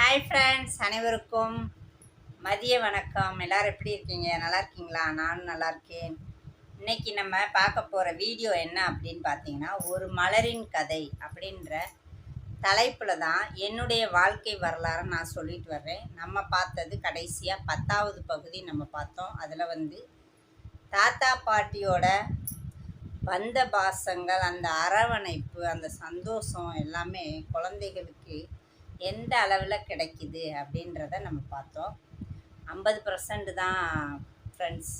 Hi friends அனைவருக்கும் மதிய வணக்கம். எல்லாரும் எப்படி இருக்கீங்க? நல்லா இருக்கீங்களா? நானும் நல்லா இருக்கேன். இன்னைக்கு நம்ம பார்க்க போகிற வீடியோ என்ன அப்படின்னு பார்த்தீங்கன்னா ஒரு மலரின் கதை அப்படின்ற தலைப்பில் தான் என்னுடைய வாழ்க்கை வரலாறை நான் சொல்லிட்டு வர்றேன். நம்ம பார்த்தது கடைசியாக பத்தாவது பகுதி நம்ம பார்த்தோம். அதில் வந்து தாத்தா பாட்டியோட பந்த பாசங்கள் அந்த அரவணைப்பு அந்த சந்தோஷம் எல்லாமே குழந்தைகளுக்கு எந்த அளவில் கிடைக்குது அப்படின்றத நம்ம பார்த்தோம். ஐம்பது பர்சன்ட் தான் ஃப்ரெண்ட்ஸ்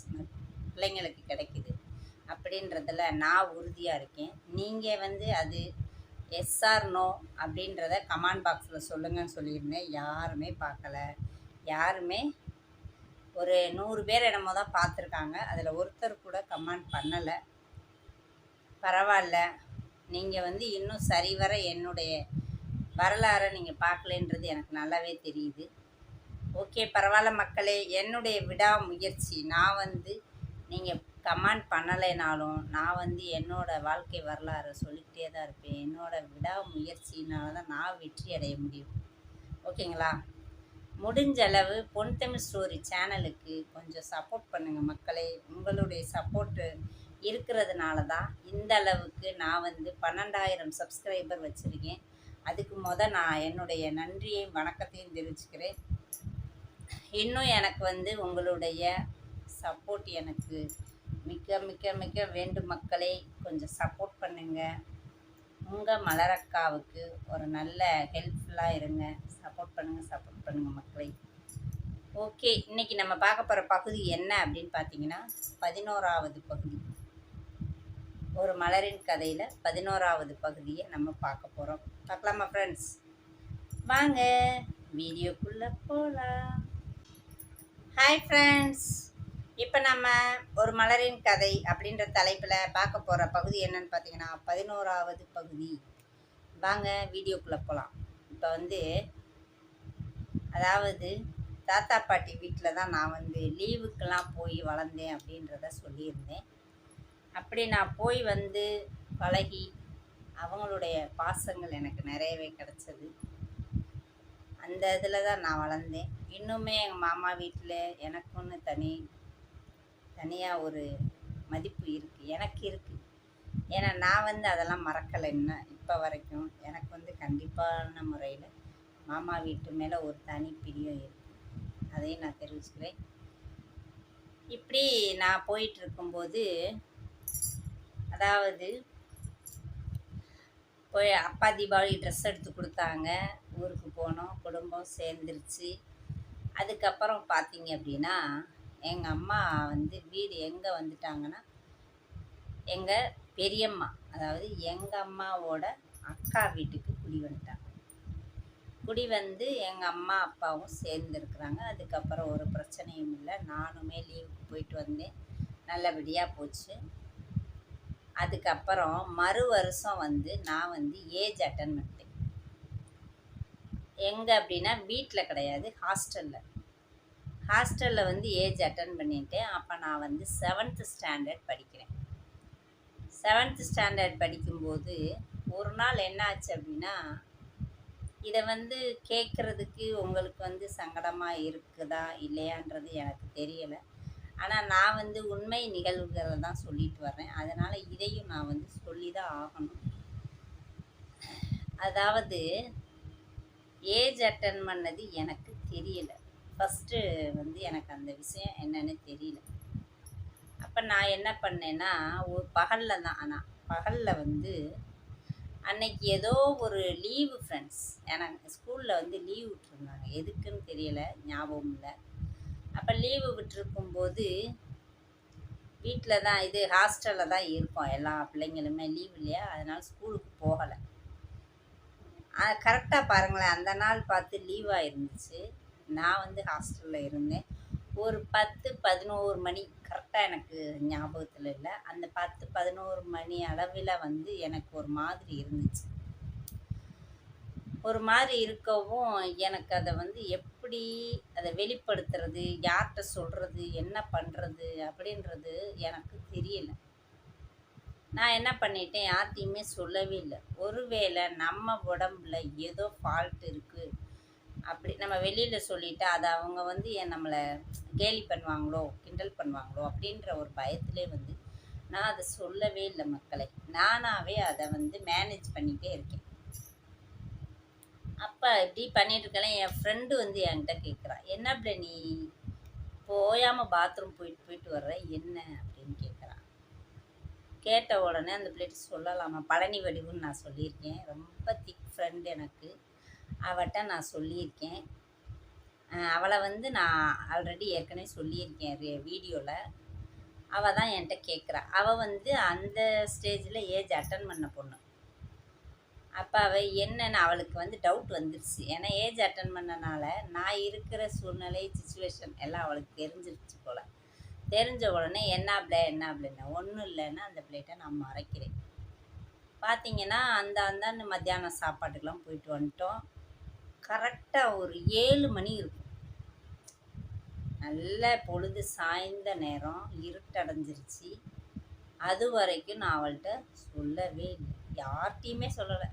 பிள்ளைங்களுக்கு கிடைக்குது அப்படின்றதுல நான் உறுதியாக இருக்கேன். நீங்கள் வந்து அது எஸ்ஆர் நோ அப்படின்றத கமெண்ட் பாக்ஸில் சொல்லுங்கன்னு சொல்லியிருந்தேன். யாருமே பார்க்கல. யாருமே ஒரு நூறு பேர் என்னமோ தான் பார்த்துருக்காங்க. அதில் ஒருத்தர் கூட கமெண்ட் பண்ணலை. பரவாயில்ல. நீங்கள் வந்து இன்னும் சரிவர என்னுடைய வரலாறை நீங்கள் பார்க்கலன்றது எனக்கு நல்லாவே தெரியுது. ஓகே பரவாயில்ல மக்களே என்னுடைய விடாமுயற்சி நான் வந்து நீங்கள் கமெண்ட் பண்ணலைனாலும் நான் வந்து என்னோட வாழ்க்கை வரலாறை சொல்லிக்கிட்டே தான் இருப்பேன். என்னோட விடாமுயற்சினால தான் நான் வெற்றி அடைய முடியும். ஓகேங்களா? முடிஞ்ச அளவு பொன் தமிழ் ஸ்டோரி சேனலுக்கு கொஞ்சம் சப்போர்ட் பண்ணுங்கள் மக்களே. உங்களுடைய சப்போர்ட்டு இருக்கிறதுனால தான் இந்த அளவுக்கு நான் வந்து பன்னெண்டாயிரம் சப்ஸ்கிரைபர் வச்சுருக்கேன். அதுக்கு முத நான் என்னுடைய நன்றியையும் வணக்கத்தையும் தெரிவிச்சுக்கிறேன். இன்னும் எனக்கு வந்து உங்களுடைய சப்போர்ட் எனக்கு மிக்க மிக்க மிக்க வேண்டும் மக்களே. கொஞ்சம் சப்போர்ட் பண்ணுங்கள் உங்கள் மலரக்காவுக்கு ஒரு நல்ல ஹெல்ப்ஃபுல்லாக இருங்க. சப்போர்ட் பண்ணுங்கள் சப்போர்ட் பண்ணுங்கள் மக்களை. ஓகே இன்றைக்கி நம்ம பார்க்க போகிற பகுதி என்ன அப்படின்னு பார்த்தீங்கன்னா பதினோராவது பகுதி. ஒரு மலரின் கதையில் பதினோராவது பகுதியை நம்ம பார்க்க போகிறோம் பார்க்கலாமா ஃப்ரெண்ட்ஸ் வாங்க வீடியோக்குள்ளே போகலாம் ஹாய் ஃப்ரெண்ட்ஸ் இப்போ நம்ம ஒரு மலரின் கதை அப்படின்ற தலைப்பில் பார்க்க போகிற பகுதி என்னன்னு பார்த்தீங்கன்னா பதினோராவது பகுதி. வாங்க வீடியோக்குள்ளே போகலாம் இப்போ வந்து அதாவது தாத்தா பாட்டி வீட்டில் தான் நான் வந்து லீவுக்கெல்லாம் போய் வளர்ந்தேன் அப்படின்றத சொல்லியிருந்தேன். அப்படி நான் போய் வந்து பழகி அவங்களுடைய பாசங்கள் எனக்கு நிறையவே கிடச்சது. அந்த இதில் தான் நான் வளர்ந்தேன். இன்னுமே எங்கள் மாமா வீட்டில் எனக்குன்னு தனி தனியாக ஒரு மதிப்பு இருக்குது எனக்கு இருக்குது ஏன்னா நான் வந்து அதெல்லாம் மறக்கலை இன்னும். இப்போ வரைக்கும் எனக்கு வந்து கண்டிப்பான முறையில் மாமா வீட்டு மேலே ஒரு தனி பிரியம் இருக்குது அதையும் நான் தெரிவிச்சுக்கிறேன். இப்படி நான் போயிட்டு இருக்கும்போது அதாவது போய் அப்பா தீபாவளி ட்ரெஸ் எடுத்து கொடுத்தாங்க. ஊருக்கு போனோம் குடும்பம் சேர்ந்துருச்சு. அதுக்கப்புறம் பார்த்தீங்க அப்படின்னா எங்கள் அம்மா வந்து வீடு எங்கே வந்துட்டாங்கன்னா எங்கள் பெரியம்மா அதாவது எங்கள் அம்மாவோட அக்கா வீட்டுக்கு குடி வந்துட்டாங்க. குடி வந்து எங்கள் அம்மா அப்பாவும் சேர்ந்துருக்குறாங்க. அதுக்கப்புறம் ஒரு பிரச்சனையும் இல்லை. நானுமே லீவுக்கு போயிட்டு வந்தேன். நல்லபடியாக போச்சு. அதுக்கப்புறம் மறு வருஷம் வந்து நான் வந்து ஏஜ் அட்டன் பண்ணிட்டேன் எங்கே அப்படின்னா வீட்டில் கிடையாது ஹாஸ்டலில் ஹாஸ்டலில் வந்து ஏஜ் அட்டன் பண்ணிட்டேன். அப்போ நான் வந்து செவன்த்து ஸ்டாண்டர்ட் படிக்கிறேன். செவன்த்து ஸ்டாண்டர்ட் படிக்கும்போது ஒரு நாள் என்னாச்சு அப்படின்னா இதை வந்து கேட்குறதுக்கு உங்களுக்கு வந்து சங்கடமாக இருக்குதா இல்லையான்றது எனக்கு தெரியலை. ஆனால் நான் வந்து உண்மை நிகழ்வுகளை தான் சொல்லிட்டு வர்றேன். அதனால் இதையும் நான் வந்து சொல்லி தான் ஆகணும். அதாவது ஏஜ் அட்டன் பண்ணது எனக்கு தெரியல. ஃபஸ்ட்டு வந்து எனக்கு அந்த விஷயம் என்னன்னு தெரியல. அப்போ நான் என்ன பண்ணேன்னா ஒரு பகலில் தான் ஆனால் பகலில் வந்து அன்னைக்கு ஏதோ ஒரு லீவு ஃப்ரெண்ட்ஸ் எனக்கு ஸ்கூலில் வந்து லீவ் விட்டுருந்தாங்க. எதுக்குன்னு தெரியலை ஞாபகம் இல்லை. அப்போ லீவு விட்டுருக்கும்போது வீட்டில் தான் இது ஹாஸ்டலில் தான் இருக்கோம். எல்லா பிள்ளைங்களுமே லீவ் இல்லையா? அதனால் ஸ்கூலுக்கு போகலை. கரெக்டாக பாருங்களேன். அந்த நாள் பார்த்து லீவாக இருந்துச்சு. நான் வந்து ஹாஸ்டலில் இருந்தேன். ஒரு பத்து பதினோரு மணி கரெக்டாக எனக்கு ஞாபகத்தில் இல்லை. அந்த பத்து பதினோரு மணி அளவில் வந்து எனக்கு ஒரு மாதிரி இருந்துச்சு. ஒரு மாதிரி இருக்கவும் எனக்கு அதை வந்து எப்படி அதை வெளிப்படுத்துறது யார்கிட்ட சொல்கிறது என்ன பண்ணுறது அப்படின்றது எனக்கு தெரியல. நான் என்ன பண்ணிட்டேன் யார்கிட்டையுமே சொல்லவே இல்லை. ஒருவேளை நம்ம உடம்புல ஏதோ ஃபால்ட் இருக்குது அப்படி நம்ம வெளியில் சொல்லிவிட்டு அதை அவங்க வந்து என் நம்மளை கேலி பண்ணுவாங்களோ கிண்டல் பண்ணுவாங்களோ அப்படின்ற ஒரு பயத்திலே வந்து நான் அதை சொல்லவே இல்லை மக்களை. நானாகவே அதை வந்து மேனேஜ் பண்ணிகிட்டே இருக்கேன். அப்பா இப்படி பண்ணிட்டு இருக்கேன் என் ஃப்ரெண்டு வந்து என்கிட்ட கேட்குறா என்ன அப்படி நீ போயாமல் பாத்ரூம் போயிட்டு போயிட்டு வர்ற? என்ன அப்படின்னு கேட்குறான் கேட்ட உடனே அந்த பிள்ளைட்டு சொல்லலாமா? பழனி வடிவுன்னு நான் சொல்லியிருக்கேன். ரொம்ப திக் ஃப்ரெண்டு எனக்கு. அவட்ட நான் சொல்லியிருக்கேன். அவளை வந்து நான் ஆல்ரெடி ஏற்கனவே சொல்லியிருக்கேன் வீடியோவில் அவள் தான் என்கிட்ட கேட்குறா அவள் வந்து அந்த ஸ்டேஜில் ஏஜ் அட்டன் பண்ண பொண்ணு. அப்போ அவள் என்னன்னு அவளுக்கு வந்து டவுட் வந்துருச்சு. ஏன்னா ஏஜ் அட்டன் பண்ணனால நான் இருக்கிற சூழ்நிலை சுச்சுவேஷன் எல்லாம் அவளுக்கு தெரிஞ்சிருச்சு போல். தெரிஞ்ச உடனே என்ன பிள்ளை என்ன பிள்ளைன்னு ஒன்றும் இல்லைன்னா அந்த பிள்ளைகிட்ட நான் மறைக்கிறேன். பார்த்தீங்கன்னா அந்த அந்தாண்டு மத்தியானம் சாப்பாட்டுக்கெலாம் போயிட்டு வந்துட்டோம். கரெக்டாக ஒரு ஏழு மணி இருக்கும். நல்ல பொழுது சாய்ந்த நேரம் இருட்டடைஞ்சிருச்சு. அது வரைக்கும் நான் அவள்கிட்ட சொல்லவே இல்லை. யார்கிட்டையுமே சொல்லலை.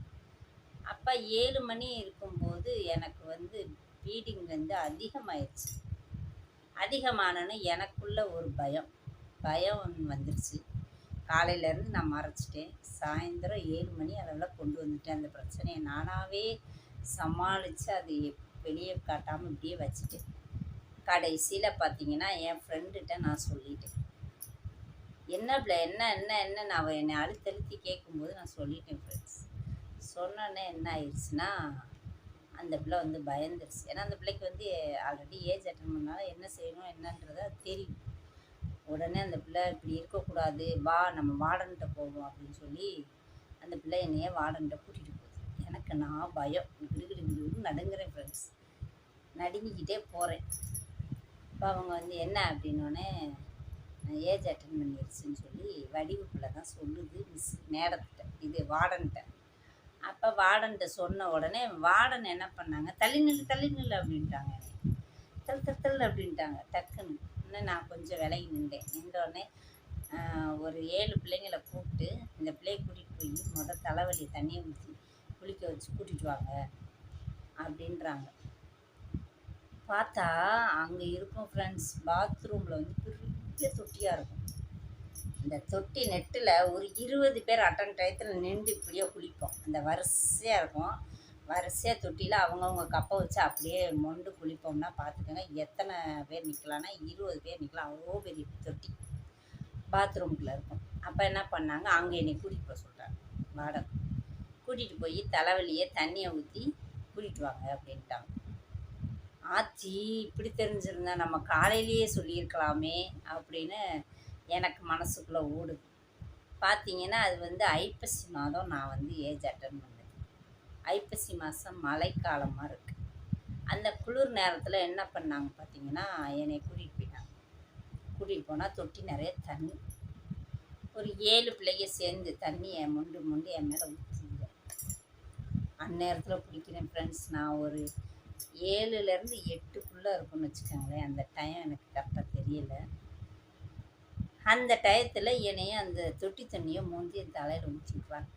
அப்போ ஏழு மணி இருக்கும்போது எனக்கு வந்து ஃபீடிங் வந்து அதிகமாயிடுச்சு அதிகமானன்னு எனக்குள்ள ஒரு பயம். பயம் ஒன்று வந்துருச்சு காலையிலேருந்து நான் மறைச்சிட்டேன். சாயந்தரம் ஏழு மணி அளவில் கொண்டு வந்துட்டேன். அந்த பிரச்சனையை நானாகவே சமாளித்து அது வெளியே காட்டாமல் இப்படியே வச்சுட்டேன். கடைசியில் பார்த்தீங்கன்னா என் ஃப்ரெண்டுகிட்ட நான் சொல்லிட்டேன். என்ன பிள்ளை என்ன என்ன என்ன அவள் என்னை அழுத்தழுத்தி கேட்கும்போது நான் சொல்லிட்டேன் ஃப்ரெண்ட்ஸ் சொன்னோன்னே என்ன ஆயிடுச்சுன்னா அந்த பிள்ளை வந்து பயந்துருச்சு. ஏன்னா அந்த பிள்ளைக்கு வந்து ஆல்ரெடி ஏஜ் அட்டன் பண்ணாலும் என்ன செய்யணும் என்னன்றத தெரியும். உடனே அந்த பிள்ளை இப்படி இருக்கக்கூடாது வா நம்ம வார்டன்கிட்ட போவோம் அப்படின்னு சொல்லி அந்த பிள்ளை என்னையே வார்டன்கிட்ட கூட்டிகிட்டு போகுது. எனக்கு நான் பயம். கிடுகிடு கிடுகிடு நடுங்குறேன் ஃப்ரெண்ட்ஸ் நடுங்கிக்கிட்டே போகிறேன் இப்போ அவங்க வந்து என்ன அப்படின்னோடனே ஏஜ் அட்டன் பண்ணிருச்சுன்னு சொல்லி வடிவு பிள்ளை தான் சொல்லுது மிஸ் மேடத்திட்ட. இது வார்டன்கிட்ட அப்போ வார்டன்கிட்ட சொன்ன உடனே வார்டன் என்ன பண்ணாங்க? தள்ளி நில்லு தள்ளி நில்லு அப்படின்ட்டாங்க. தல் தல் தல் அப்படின்ட்டாங்க. டக்குன்னு. இன்னும் நான் கொஞ்சம் விலகி நின்றேன். நின்றோடனே ஒரு ஏழு பிள்ளைங்களை கூப்பிட்டு இந்த பிள்ளையை கூட்டிகிட்டு போய் மொதல் தலைவலி தண்ணியை ஊற்றி குளிக்க வச்சு கூட்டிகிட்டு வாங்க அப்படின்றாங்க. பார்த்தா அங்கே இருக்கும் ஃப்ரெண்ட்ஸ் பாத்ரூமில் வந்து பெரிய தொட்டியாக இருக்கும். இந்த தொட்டி நெட்டில் ஒரு இருபது பேர் அட்டன் டயத்தில் நின்று இப்படியே குளிப்போம். அந்த வரிசையாக இருக்கும். வரிசையாக தொட்டியில் அவங்கவுங்க கப்பை வச்சு அப்படியே மொண்டு குளிப்போம்னா பார்த்துக்கோங்க எத்தனை பேர் நிற்கலான்னா இருபது பேர் நிற்கலாம் அவ்வளோ பெரிய தொட்டி பாத்ரூம்குள்ளே இருக்கும். அப்போ என்ன பண்ணாங்க? அங்கே என்னை கூட்டிகிட்டு போக சொல்கிறாங்க வாடகை. கூட்டிகிட்டு போய் தலைவலியே தண்ணியை ஊற்றி கூட்டிகிட்டு வாங்க அப்படின்ட்டாங்க. ஆச்சி இப்படி தெரிஞ்சிருந்தா நம்ம காலையிலேயே சொல்லியிருக்கலாமே அப்படின்னு எனக்கு மனசுக்குள்ளே ஓடுது. பார்த்தீங்கன்னா அது வந்து ஐப்பசி மாதம் நான் வந்து ஏஜ் அட்டன் பண்ணேன். ஐப்பசி மாதம் மழைக்காலமாக இருக்குது அந்த குளிர் நேரத்தில் என்ன பண்ணாங்க பார்த்தீங்கன்னா என்னை கூட்டிகிட்டு போயிட்டாங்க. கூட்டிகிட்டு போனால் தொட்டி நிறைய தண்ணி. ஒரு ஏழு பிள்ளைங்க சேர்ந்து தண்ணியை மொண்டு மொண்டு என் மேலே ஊற்றிங்க அந்நேரத்தில் பிடிக்கிறேன் ஃப்ரெண்ட்ஸ் நான் ஒரு ஏழுலேருந்து எட்டுக்குள்ளே இருக்கும்னு வச்சுக்கோங்களேன். அந்த டைம் எனக்கு கரெக்டாக தெரியலை. அந்த டயத்தில் என்னைய அந்த தொட்டி தண்ணியை மூந்தி என் தலையில் ஊற்றிக்குவாங்க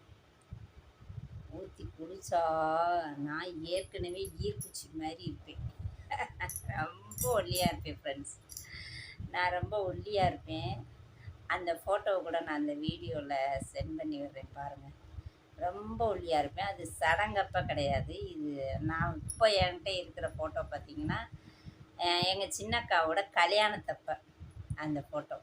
ஊற்றி குடித்தா நான் ஏற்கனவே ஈர்க்குச்சி மாதிரி இருப்பேன். ரொம்ப ஒல்லியாக இருப்பேன் ஃப்ரெண்ட்ஸ் நான் ரொம்ப ஒல்லியாக இருப்பேன். அந்த ஃபோட்டோவை கூட நான் அந்த வீடியோவில் சென்ட் பண்ணி விடுறேன் பாருங்கள் ரொம்ப ஒல்லியாக இருப்பேன். அது சடங்கப்போ கிடையாது. இது நான் இப்போ என்கிட்ட இருக்கிற ஃபோட்டோ பார்த்திங்கன்னா எங்கள் சின்னக்காவோட கல்யாணத்தப்போ அந்த ஃபோட்டோ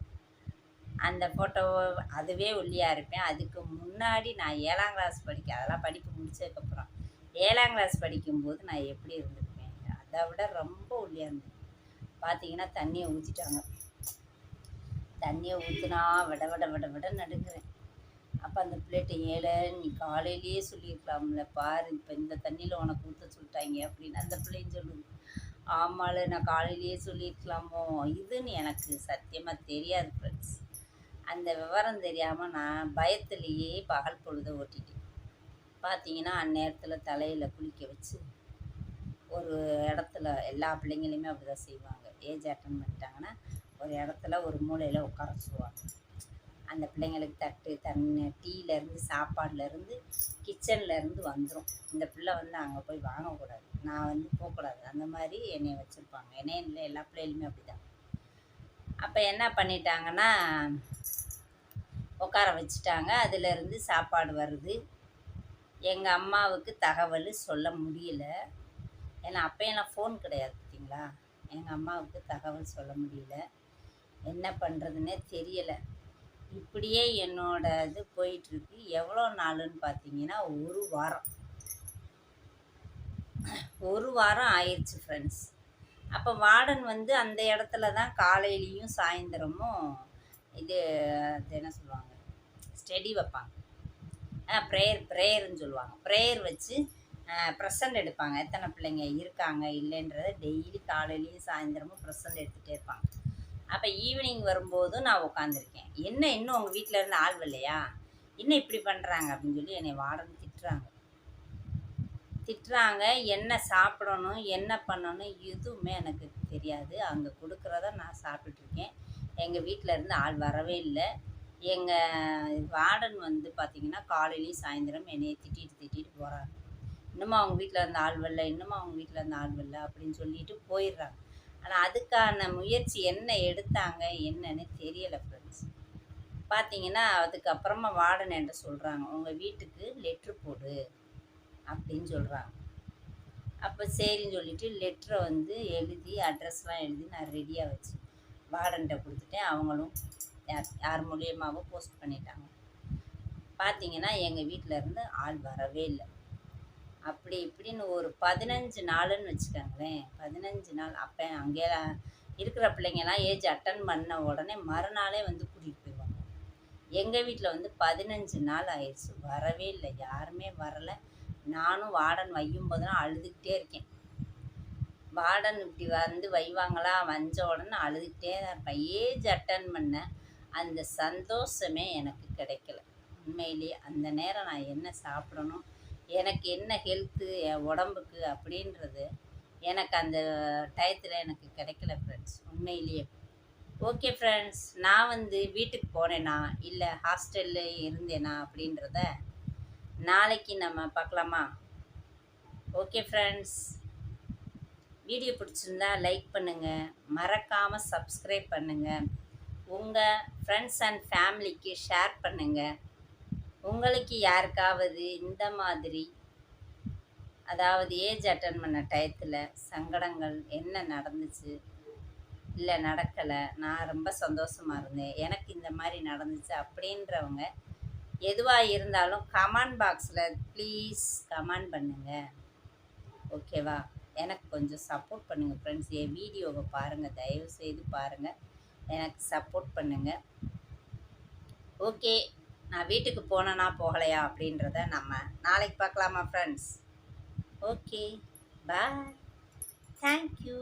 அந்த ஃபோட்டோவை அதுவே ஒல்லியாக இருப்பேன். அதுக்கு முன்னாடி நான் ஏழாம் கிளாஸ் படிக்க அதெல்லாம் படிப்பு முடிச்சதுக்கப்புறம் ஏழாம் கிளாஸ் படிக்கும்போது நான் எப்படி இருந்திருப்பேன்? அதை விட ரொம்ப ஒல்லியாக இருந்தேன் பார்த்தீங்கன்னா தண்ணியை ஊற்றிட்டாங்க தண்ணியை ஊற்றினா விட விட விட விட நடுக்கிறேன் அப்போ அந்த பிள்ளைகிட்ட ஏழை நீ காலையிலேயே சொல்லியிருக்கலாம்ல பாரு இப்போ இந்த தண்ணியில் உனக்கு ஊற்ற சொல்லிட்டாங்க அப்படின்னு அந்த பிள்ளையும் சொல்லுது. ஆமாள் நான் காலையிலேயே சொல்லியிருக்கலாமோ? இதுன்னு எனக்கு சத்தியமாக தெரியாது ஃப்ரெண்ட்ஸ் அந்த விவரம் தெரியாமல் நான் பயத்துலேயே பகல் பொழுத ஓட்டிட்டேன். பார்த்தீங்கன்னா அந்நேரத்தில் தலையில் குளிக்க வச்சு ஒரு இடத்துல எல்லா பிள்ளைங்களையுமே அப்படி தான் செய்வாங்க. ஏஜ் அட்டன் பண்ணிட்டாங்கன்னா ஒரு இடத்துல ஒரு மூலையில் உட்கார வச்சுருவாங்க. அந்த பிள்ளைங்களுக்கு தட்டு தண்ணி டீலேருந்து சாப்பாடுலேருந்து கிச்சன்லேருந்து வந்துடும் இந்த பிள்ளை வந்து அங்கே போய் வாங்கக்கூடாது. நான் வந்து போகக்கூடாது. அந்த மாதிரி என்னை வச்சுருப்பாங்க. என்னையும் இல்லை எல்லா பிள்ளைகளுமே அப்படி தான் அப்போ என்ன பண்ணிட்டாங்கன்னா உட்கார வச்சுட்டாங்க. அதுலேருந்து சாப்பாடு வருது. எங்கள் அம்மாவுக்கு தகவல் சொல்ல முடியல. ஏன்னா அப்போயெல்லாம் ஃபோன் கிடையாது பார்த்தீங்களா எங்கள் அம்மாவுக்கு தகவல் சொல்ல முடியல. என்ன பண்ணுறதுனே தெரியலை. இப்படியே என்னோட இது போயிட்டுருக்கு. எவ்வளோ நாளுன்னு பார்த்தீங்கன்னா ஒரு வாரம். ஒரு வாரம் ஆயிடுச்சு ஃப்ரெண்ட்ஸ் அப்போ வார்டன் வந்து அந்த இடத்துல தான் காலையிலையும் சாயந்தரமும் இது அது என்ன சொல்லுவாங்க? ஸ்டெடி வைப்பாங்க. ப்ரேயர் ப்ரேயர்னு சொல்லுவாங்க. ப்ரேயர் வச்சு ப்ரெசன்ட் எடுப்பாங்க. எத்தனை பிள்ளைங்க இருக்காங்க இல்லைன்றத டெய்லி காலையிலையும் சாயந்தரமும் ப்ரெசன்ட் எடுத்துகிட்டே இருப்பாங்க. அப்போ ஈவினிங் வரும்போதும் நான் உட்காந்துருக்கேன் என்ன இன்னும் உங்கள் வீட்டில் இருந்து ஆள் இல்லையா இன்னும் இப்படி பண்ணுறாங்க அப்படின்னு சொல்லி என்னை வார்டன் திட்டுறாங்க. திட்டுறாங்க என்ன சாப்பிடணும் என்ன பண்ணணும் எதுவுமே எனக்கு தெரியாது. அங்கே கொடுக்குறத நான் சாப்பிட்ருக்கேன் எங்கள் வீட்டில் இருந்து ஆள் வரவே இல்லை. எங்கள் வார்டன் வந்து பார்த்திங்கன்னா காலையிலையும் சாயந்தரம் என்னையை திட்டிட்டு திட்டிட்டு போகிறாங்க இன்னமும் அவங்க வீட்டில் இருந்த ஆள் வரல இன்னமும் அவங்க வீட்டில் இருந்த ஆள் வரல அப்படின்னு சொல்லிட்டு போயிடுறாங்க. ஆனால் அதுக்கான முயற்சி என்ன எடுத்தாங்க என்னன்னு தெரியலை ஃப்ரெண்ட்ஸ் பார்த்தீங்கன்னா அதுக்கப்புறமா வார்டன் என்கிட்ட சொல்கிறாங்க உங்கள் வீட்டுக்கு லெட்ரு போடு அப்படின்னு சொல்கிறாங்க அப்போ சரின்னு சொல்லிட்டு லெட்டரை வந்து எழுதி அட்ரஸ்லாம் எழுதி நான் ரெடியாக வச்சு வார்டன்கிட்ட கொடுத்துட்டேன். அவங்களும் யார் யார் மூலியமாகவும் போஸ்ட் பண்ணிட்டாங்க. பார்த்தீங்கன்னா எங்கள் வீட்டில் இருந்து ஆள் வரவே இல்லை. அப்படி இப்படின்னு ஒரு பதினஞ்சு நாளுன்னு வச்சுக்கோங்களேன். பதினஞ்சு நாள். அப்போ அங்கே இருக்கிற பிள்ளைங்கெல்லாம் ஏஜ் அட்டன் பண்ண உடனே மறுநாளே வந்து கூட்டிகிட்டு போயிடுவாங்க. எங்கள் வீட்டில் வந்து பதினஞ்சு நாள் ஆயிடுச்சு. வரவே இல்லை. யாருமே வரலை. நானும் வார்டன் வையும் போதெல்லாம் அழுதுகிட்டே இருக்கேன். வார்டன் இப்படி வந்து வைவாங்களா? வந்த உடனே அழுதுகிட்டே தான் இருப்பேன். ஏஜ் அட்டன் பண்ண அந்த சந்தோஷமே எனக்கு கிடைக்கல. உண்மையிலேயே அந்த நேரம் நான் என்ன சாப்பிடணும் எனக்கு என்ன ஹெல்த்து என் உடம்புக்கு அப்படின்றது எனக்கு அந்த டயத்தில் எனக்கு கிடைக்கல ஃப்ரெண்ட்ஸ் உண்மையிலேயே. ஓகே ஃப்ரெண்ட்ஸ் நான் வந்து வீட்டுக்கு போனேனா இல்லை ஹாஸ்டலில் இருந்தேனா அப்படின்றத நாளைக்கு நம்ம பார்க்கலாமா? ஓகே ஃப்ரெண்ட்ஸ் வீடியோ பிடிச்சிருந்தா லைக் பண்ணுங்கள் மறக்காமல் சப்ஸ்கிரைப் பண்ணுங்கள் உங்கள் ஃப்ரெண்ட்ஸ் அண்ட் ஃபேமிலிக்கு ஷேர் பண்ணுங்கள் உங்களுக்கு யாருக்காவது இந்த மாதிரி அதாவது ஏஜ் அட்டன் பண்ண டயத்தில் சங்கடங்கள் என்ன நடந்துச்சு இல்லை நடக்கலை நான் ரொம்ப சந்தோஷமாக இருந்தேன் எனக்கு இந்த மாதிரி நடந்துச்சு அப்படின்றவங்க எதுவாக இருந்தாலும் கமெண்ட் பாக்ஸில் ப்ளீஸ் கமெண்ட் பண்ணுங்கள் ஓகேவா எனக்கு கொஞ்சம் சப்போர்ட் பண்ணுங்கள் ஃப்ரெண்ட்ஸ் என் வீடியோவை பாருங்கள் தயவு செய்து பாருங்கள் எனக்கு சப்போர்ட் பண்ணுங்கள் ஓகே நான் வீட்டுக்கு போனேனா போகலையா அப்படின்றத நம்ம நாளைக்கு பார்க்கலாமா ஃப்ரெண்ட்ஸ் ஓகே பாய் தேங்க்யூ